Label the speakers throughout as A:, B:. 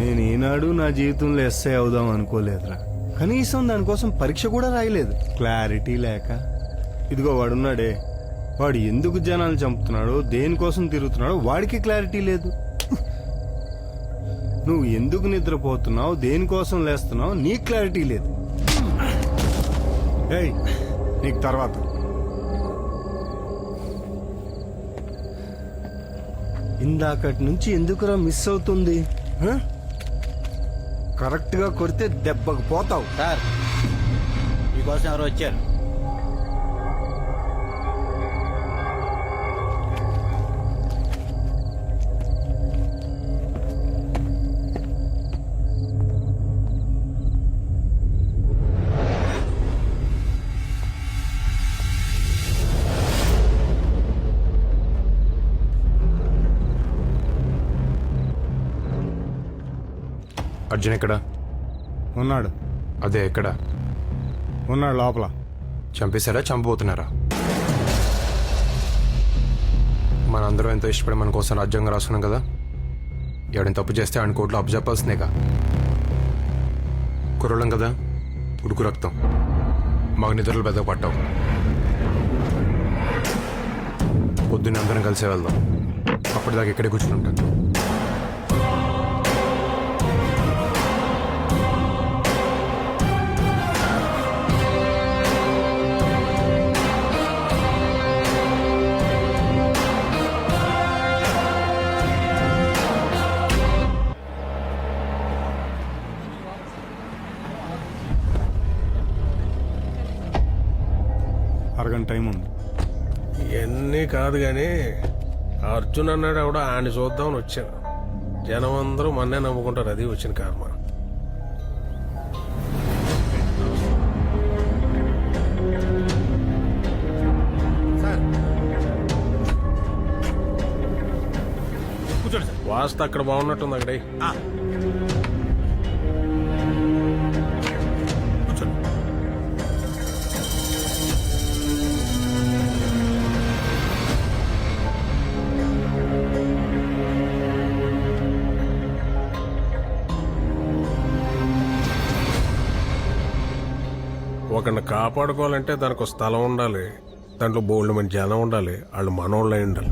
A: నేను ఈనాడు నా జీవితంలో ఎస్ఐ అవుదాం అనుకోలేదురా. కనీసం దానికోసం పరీక్ష కూడా రాయలేదు. క్లారిటీ లేక. ఇదిగో వాడున్నాడే. వాడు ఎందుకు జనాలు చంపుతున్నాడో దేనికోసం తిరుగుతున్నాడో వాడికి క్లారిటీ లేదు. నువ్వు ఎందుకు నిద్రపోతున్నావు దేనికోసం లేస్తున్నావు నీకు క్లారిటీ లేదు. ఏయ్ నీకు తర్వాత. ఇందాకటి నుంచి ఎందుకురా మిస్ అవుతుంది? కరెక్ట్గా కొడితే దెబ్బకు పోతావు.
B: సార్ మీకోసం ఎవరు వచ్చారు.
C: అర్జున్ ఎక్కడ?
A: ఉన్నాడు.
C: అదే ఎక్కడ?
A: ఉన్నాడు లోపల.
C: చంపేశారా చంపబోతున్నారా? మనందరం ఎంతో ఇష్టపడి మన కోసం రాజ్యాంగం రాసుకున్నాం కదా? ఎవడని తప్పు చేస్తే ఆయన కోర్టులో అప్పు చెప్పాల్సిందేగా? కుర్రలం కదా? ఉడుకు రక్తం. మాకు నిద్రలు పెద్ద పట్టావు. పొద్దున్న అందరం కలిసే వెళ్దాం. అప్పటిదాకా ఇక్కడే కూర్చుని ఉంటాను
A: టైం ఉంది.
D: ఇవన్నీ కాదు కానీ అర్జున్ అన్నాడు ఆవిడ ఆయన చూద్దామని వచ్చాను జనం అందరూ మన్నే నమ్ముకుంటారు అది వచ్చిన కర్మ. వాస్తు అక్కడ బాగున్నట్టుంది అక్కడే. ఒకరిని కాపాడుకోవాలంటే దానికి ఒక స్థలం ఉండాలి. దాంట్లో బోల్డ్ మంది జనం ఉండాలి. వాళ్ళు మనోళ్ళు అయి ఉండాలి.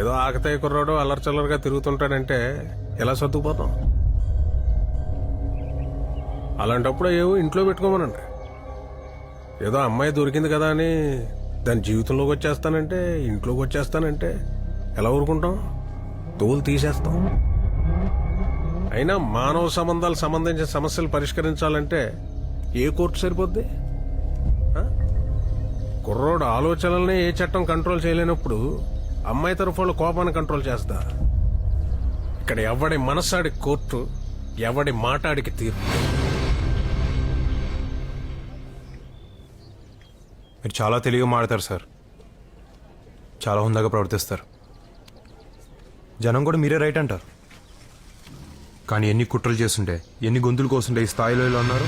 D: ఏదో ఆకతాయి కుర్రాడు అల్లరిచల్లరిగా తిరుగుతుంటాడంటే ఎలా సర్దుకుపోతాం? అలాంటప్పుడు ఏవో ఇంట్లో పెట్టుకోమనండి. ఏదో అమ్మాయి దొరికింది కదా అని దాని జీవితంలోకి వచ్చేస్తానంటే ఇంట్లోకి వచ్చేస్తానంటే ఎలా ఊరుకుంటాం? తోలు తీసేస్తాం. అయినా మానవ సంబంధాలు సంబంధించిన సమస్యలు పరిష్కరించాలంటే ఏ కోర్టు సరిపోద్ది? కుర్రోడు ఆలోచనల్ని ఏ చట్టం కంట్రోల్ చేయలేనప్పుడు అమ్మాయి తరఫు కోపాన్ని కంట్రోల్ చేస్తా. ఇక్కడ ఎవడి మనసాడి కోర్టు ఎవడి మాటాడికి తీర్పు?
C: మీరు చాలా తెలివిగా మాడతారు సార్. చాలా హుందాగా ప్రవర్తిస్తారు. జనం కూడా మీరే రైట్ అంటారు. కానీ ఎన్ని కుట్రలు చేస్తుంటే ఎన్ని గొంతులు కోసుండే ఈ స్థాయిలో ఇలా ఉన్నారు?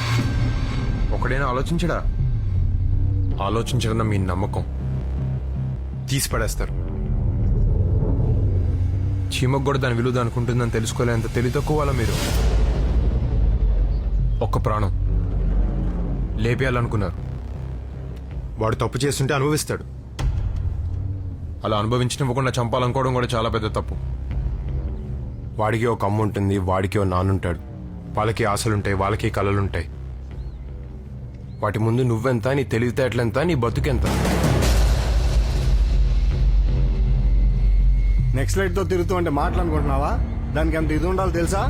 C: ఒకడైనా ఆలోచించడా? ఆలోచించడం మీ నమ్మకం తీసి పడేస్తారు. చీమకు కూడా దాని విలువ దానికి ఉంటుందని తెలుసుకోలేంత తెలివి తక్కువ వాళ్ళ మీరు. ఒక్క ప్రాణం. లేపేయాలనుకున్నారు. వాడు తప్పు చేస్తుంటే అనుభవిస్తాడు. అలా అనుభవించనివ్వకుండా చంపాలనుకోవడం కూడా చాలా పెద్ద తప్పు. వాడికి ఒక అమ్మ ఉంటుంది వాడికి ఒక నాన్నుంటాడు వాళ్ళకి ఆశలుంటాయి వాళ్ళకి కళలుంటాయి వాటి ముందు నువ్వెంత నీ తెలివితేటలెంత నీ బతుకెంత?
A: నెక్స్ట్ లైట్తో తిరుగుతూ అంటే మాట్లాడుకుంటున్నావా? దానికి ఎంత ఇది ఉండాలో తెలుసా?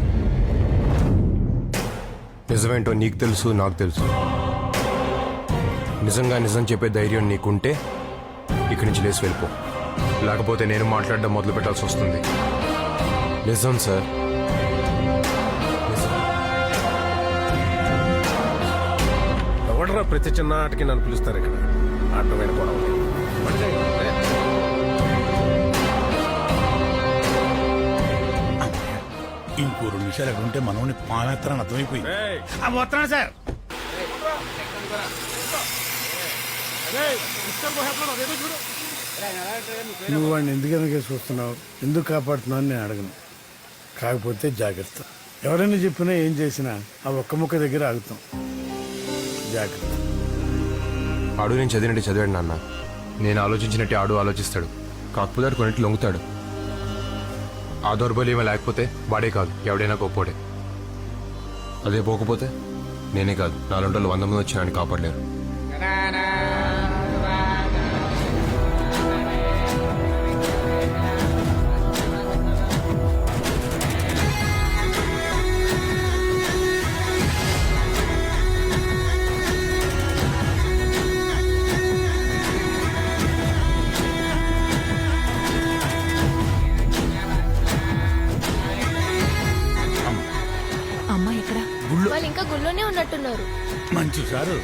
C: నిజమేంటో నీకు తెలుసు నాకు తెలుసు. నిజంగా నిజం చెప్పే ధైర్యం నీకుంటే ఇక్కడి నుంచి లేచి వెళ్ళిపో. లేకపోతే నేను మాట్లాడడం మొదలు పెట్టాల్సి వస్తుంది. నిజం సార్.
D: ఎవడరా ప్రతి చిన్న ఆటకి నన్ను పిలుస్తారు ఇక్కడ? అడ్డమైన గొడవ.
E: ఇంకో రెండు నిమిషాలు అక్కడ ఉంటే మనోని మానేస్తారని అర్థమైపోయింది. వస్తున్నాను సార్.
A: నువ్వు వాడిని ఎందుకనగా చూస్తున్నావు ఎందుకు కాపాడుతున్నావు అని నేను అడగను.
E: కాకపోతే జాగ్రత్త. ఎవరైనా చెప్పినా ఏం చేసినా ఆ ఒక్క ముక్క దగ్గర ఆగుతాం. జాగ్రత్త.
C: ఆడు నేను చదివినట్టు చదివాడు నాన్న. నేను ఆలోచించినట్టు ఆడు ఆలోచిస్తాడు. కాకపోతే ఆడు కొన్నిటి లొంగుతాడు. ఆ దౌర్బల్యం లేకపోతే వాడే కాదు ఎవడైనా గొప్పోడే. అదే పోకపోతే నేనే కాదు నాలుగు వంద మంది వచ్చి నన్ను కాపాడలేరు.
F: అమ్మాయి
G: మంచు
E: మంచి సారు